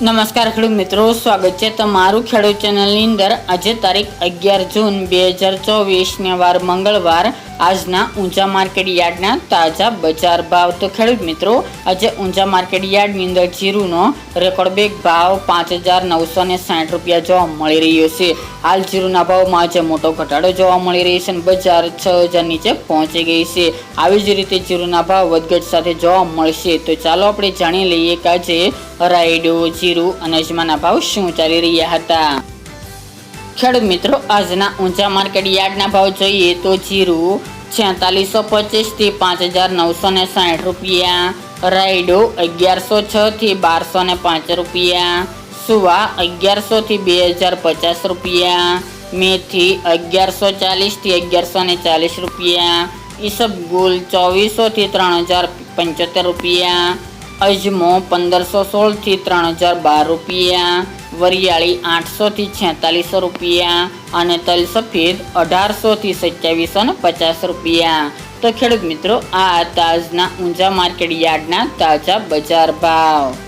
નમસ્કાર ખેડૂત મિત્રો, સ્વાગત છે તમારું ખેડૂત ચેનલની અંદર. આજે તારીખ અગિયાર જૂન બે હજાર ચોવીસને વાર મંગળવાર. આજના ઊંચા માર્કેટ યાર્ડના તાજા બજાર ભાવ. તો ખેડૂત મિત્રો, આજે ઊંચા માર્કેટ યાર્ડની અંદર જીરુનો રેકોર્ડ બેગ ભાવ પાંચ હજાર નવસો ને સાઠ રૂપિયા જોવા મળી રહ્યો છે. હાલ જીરુના ભાવમાં આજે મોટો ઘટાડો જોવા મળી રહ્યો છે અને બજાર છ હજાર નીચે પહોંચી ગઈ છે. આવી જ રીતે જીરુના ભાવ વધઘટ સાથે જોવા મળશે. તો ચાલો આપણે જાણી લઈએ કે આજે રાયડો, જીરું અને અજમાના ભાવ શું ચાલી રહ્યા હતા? ખેડૂત મિત્રો, આજના ઊંચા માર્કેટ યાર્ડના ભાવ જોઈએ તો જીરું છેતાલીસો પચીસથી પાંચ હજાર નવસો ને સાઠ રૂપિયા, રાયડો અગિયારસો છ થી બારસો ને પાંચ રૂપિયા, સુવા અગિયારસો થી બે હજાર પચાસ રૂપિયા, મેથી અગિયારસો ચાલીસથી અગિયારસો ને ચાલીસ રૂપિયા ઈસબગુલ ચોવીસો થી ત્રણ હજાર પંચોતેર રૂપિયા અજમો પંદરસો સોળથી ત્રણ હજાર બાર રૂપિયા, વરિયાળી આઠસોથી છેતાલીસો રૂપિયા અને તલ સફેદ અઢારસોથી સત્યાવીસો ને પચાસ રૂપિયા. તો ખેડૂત મિત્રો, આ તાજના ઊંચા માર્કેટ યાર્ડના તાજા બજાર ભાવ.